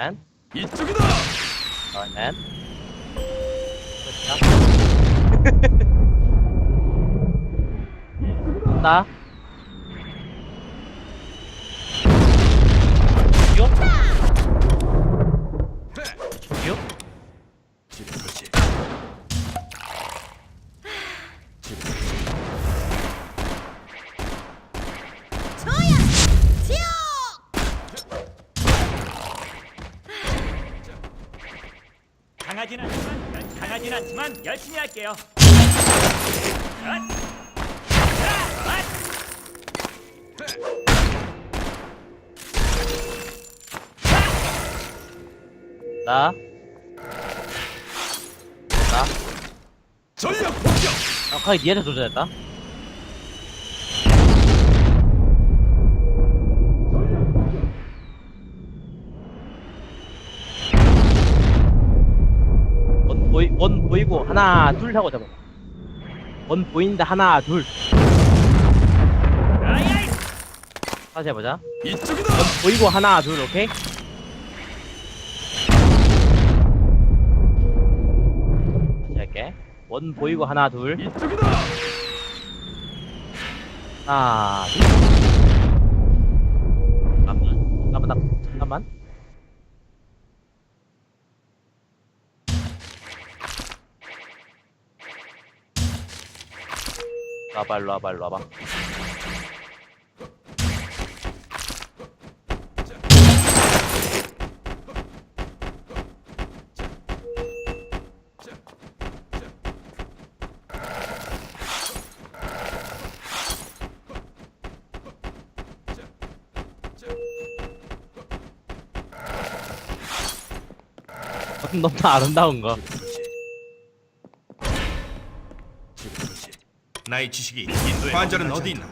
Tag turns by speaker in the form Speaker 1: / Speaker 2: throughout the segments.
Speaker 1: 그러면
Speaker 2: 이쪽이다.
Speaker 1: 그러면 그렇죠 나
Speaker 3: 열심히 할게요.
Speaker 1: 나 나.
Speaker 2: 전력 공격.
Speaker 1: 정확하게 니한테 조절했다. 원 보이 원 보이고 하나 둘 하고 잡아. 원 보인다 하나 둘. 다시 해보자.
Speaker 2: 이쪽이다.
Speaker 1: 원 보이고 하나 둘 오케이. 다시 할게. 원 보이고 하나 둘.
Speaker 2: 이쪽이다.
Speaker 1: 하나, 둘. 잠깐만, 잠깐만, 나- 잠깐만. 와봐, 일로 와봐, 일로 와봐. 너무 아름다운 거.
Speaker 2: 나의 지식이 인도의 환자는 어디 있나?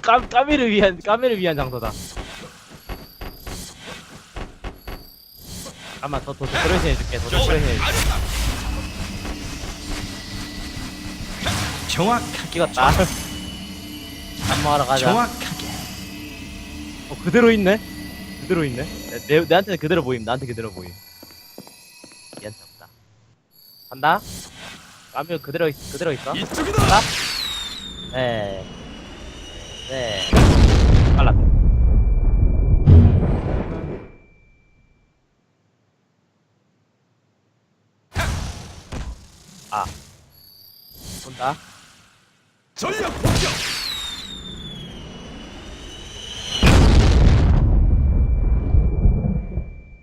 Speaker 1: 까, 까미를 위한, 까미를 위한 장소다. 잠깐만, 더, 더, 데코레이션 해줄게, 더 데코레이션 해줄게.
Speaker 2: 정확하게.
Speaker 1: 찍었다. 밥 먹으러 가자.
Speaker 2: 정확하게.
Speaker 1: 어, 그대로 있네? 그대로 있네? 내, 내, 내한테는 그대로 보임, 나한테 그대로 보임. 간다? 까미 그대로, 있- 그대로 있어?
Speaker 2: 이쪽이다.
Speaker 1: 간다? 네. 네. 빨라. 아. 본다.
Speaker 2: 전력 공격.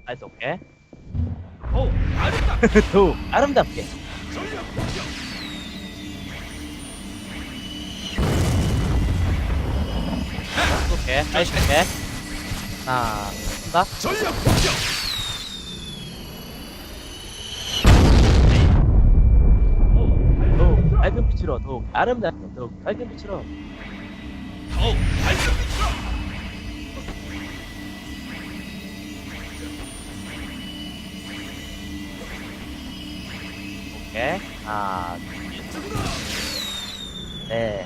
Speaker 1: 나이스, 오케이.
Speaker 2: 오, 아름다.
Speaker 1: 도, 아름답게. 오케이. 나이스, 오케이. 하나, 본다.
Speaker 2: 전력 공격.
Speaker 1: 더욱 밝은 빛으로, 더욱 아름답게, 더욱 밝은 빛으로.
Speaker 2: 오, 발전기
Speaker 1: 오케이. 하나,
Speaker 2: 이쪽이다.
Speaker 1: 네.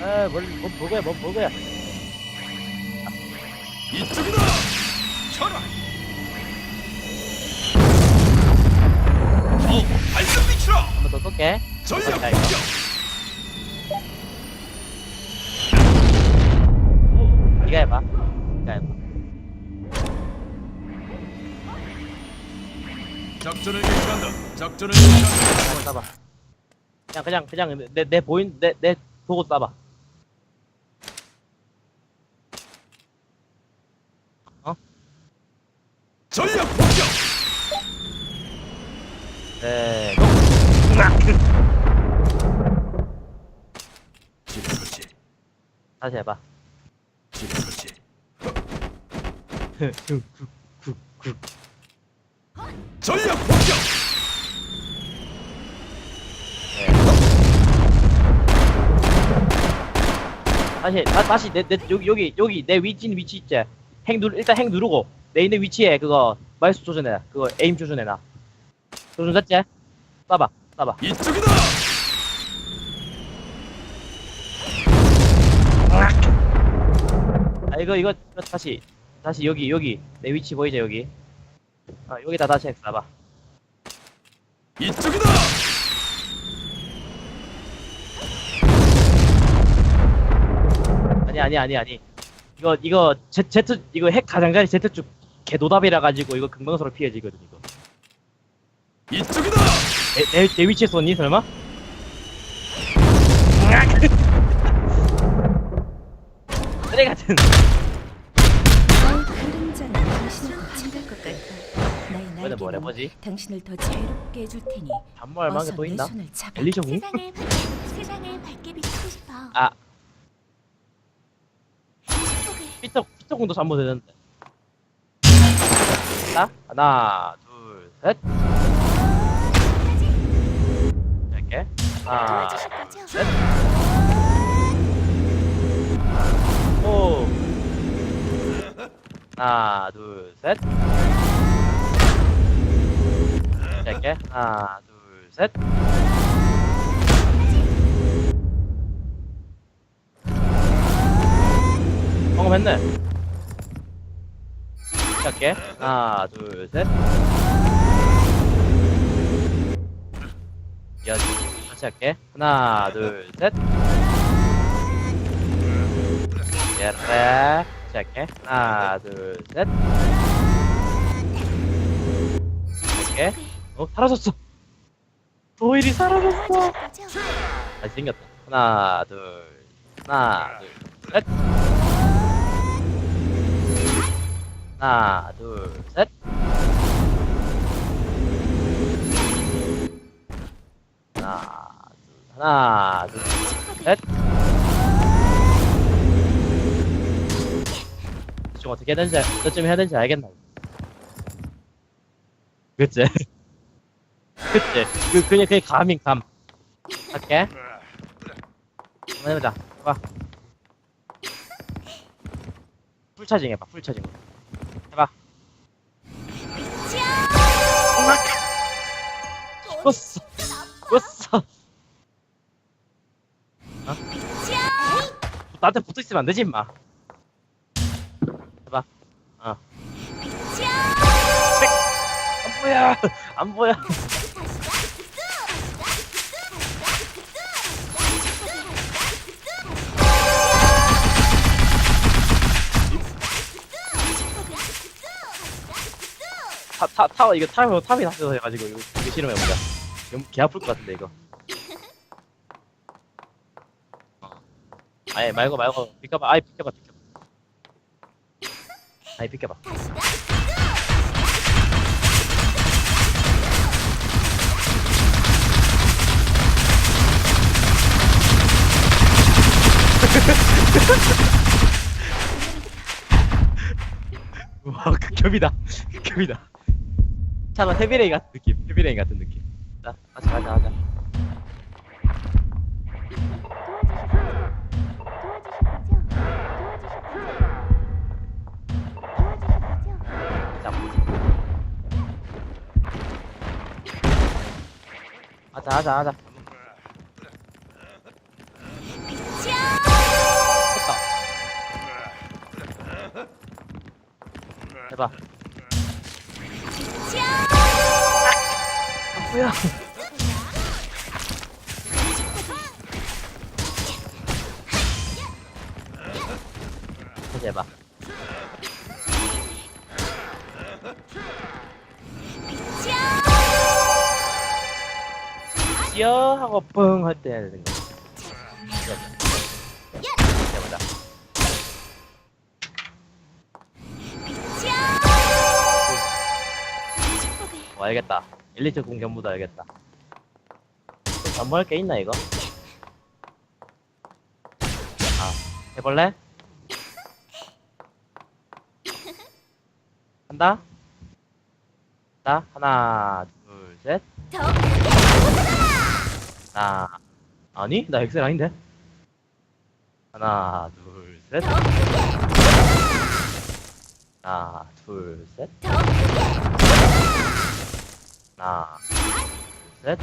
Speaker 1: 에, 뭘, 뭔 보고야, 뭔 보고야.
Speaker 2: 이쪽이다. 쳐라.
Speaker 1: 한번 더 쏠게. 자, 이거.
Speaker 2: 공격.
Speaker 1: 해봐. 니가 해봐.
Speaker 2: 작전을 개시한다. 작전을 개시한다.
Speaker 1: 한번 쏴봐. 그냥, 그냥, 그냥, 내, 내 보인, 내, 내 보고 쏴봐.
Speaker 2: 전력 공격.
Speaker 1: 네.
Speaker 2: 그렇지.
Speaker 1: 다시 해봐.
Speaker 2: 그렇지. 전력 공격.
Speaker 1: 네. 다시 다, 다시 내, 내 여기 여기 여기 내 위치 있는 위치 있지 핵 누르 일단 핵 누르고 내 있는 위치에 그거 마이스 조준해 그거 에임 조준해놔 조준 됐지? 쏴봐 쏴봐
Speaker 2: 이쪽이다.
Speaker 1: 아 이거 이거 이거 다시. 다시 여기 여기. 내 위치 보이죠 여기? 아 여기다 다시 핵 쏴봐
Speaker 2: 이쪽이다.
Speaker 1: 아니 아니 아니 아니. 이거 이거 Z, Z 이거 핵 가장자리 Z축 개노답이라 가지고 이거 금방서로 피해지거든 이거.
Speaker 2: 이쪽이다.
Speaker 1: 내, 내, 내 위치에 쏘니 설마? 쓰레 같은
Speaker 4: 나의 그림자는 당신을 더 친할 것 같아. 나의
Speaker 1: 이번에 뭐래
Speaker 4: 날개는
Speaker 1: 뭐지?
Speaker 4: 당신을 더 자유롭게 해줄 테니
Speaker 1: 단말
Speaker 4: 어서
Speaker 1: 또
Speaker 4: 내
Speaker 1: 있나?
Speaker 4: 손을 잡아.
Speaker 1: 엘리셔 궁?
Speaker 5: 세상을 밝게, 세상을 밝게 비추고 싶어.
Speaker 1: 아
Speaker 5: 축복을
Speaker 1: 피터 피터공도 잘못했는데 자 하나 둘 셋 이렇게 하나
Speaker 5: 도와주실 거죠?
Speaker 1: 셋 오. 하나, 둘, 셋. 이렇게 하나, 둘, 셋. 성공했네. 이렇게 하나, 둘, 셋. 여, 다시 할게. 하나, 둘, 셋. 이렇게 시작해 하나 둘셋. 이렇게. 어 사라졌어. 도일이 사라졌어? 다시 생겼다. 하나 둘 하나 둘 셋. 하나 둘 셋 하나 둘 하나 둘셋. 좀 어떻게 해야 되는지 어쩜 해야 되는지 알겠나? 그치. 그치? 그 그냥 그냥 감인 감. 할게. 한번 해보자. 해봐 풀 차징 해봐 풀 차징 해봐. 죽었어 죽었어. 어? 나한테 붙어 있으면 안 되지 임마. 해봐. 어. 안 보여. 안 보여. 타, 타, 타, 이거 타면 탑이 났어서 해가지고 이거, 이거 싫으면 해보자 이거 개 아플 것 같은데 이거. 어. 아니 말고 말고. 비켜봐. 아이 비켜봐 비켜봐. 아이 비켜봐. 와 극혐이다. 극혐이다. 차마 헤비레인 같은 느낌. 헤비레인 같은 느낌 자 다시 가자 가자 자하 뭐야? 해봐. 찌어 하고 뻥할때 해야 되는 거. 해보자. 와 알겠다 1, 2차 공전부도 알겠다 전부할 게 있나 이거? 아 해볼래? 한다? 자 하나 둘셋 하나 아니 나 엑셀 아닌데 하나, 둘, 셋. 하나, 둘, 셋. 하나, 둘, 셋.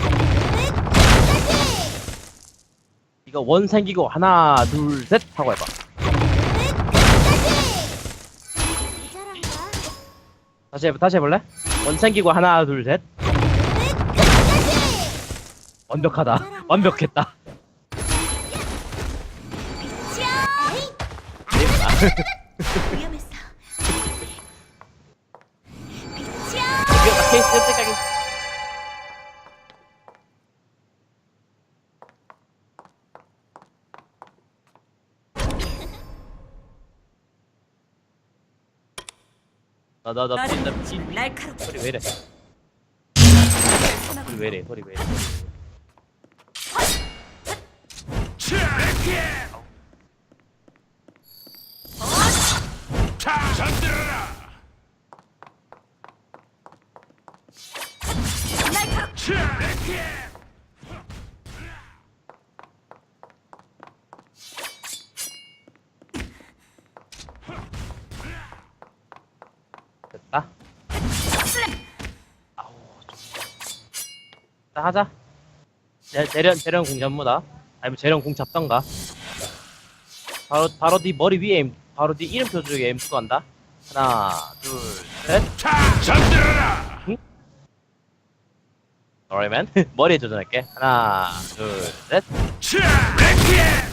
Speaker 1: 이거 원 생기고 하나, 둘, 셋 하고 해봐. 다시 해봐, 다시 해볼래? 원 생기고 하나, 둘, 셋. 완벽하다. 완벽했다.
Speaker 5: 위험했어.
Speaker 1: 이거 케이스 깜짝이 나나나 나, 피,
Speaker 4: 날카롭게
Speaker 1: 소리 왜 이래? 소리 왜 이래 소리 왜 이래.
Speaker 2: 잠들어라.
Speaker 1: 됐다 아우 좀 자, 하자. 재, 재련 재련 공 전무다. 아니면 재련 공 잡던가. 바로 바로 네 머리 위에 M, 바로 네 이름표 쪽에 M2 간다. 하나 둘셋.
Speaker 2: 잠들어라.
Speaker 1: alright man. 머리에 조정할게. 하나 둘 셋.
Speaker 2: 차!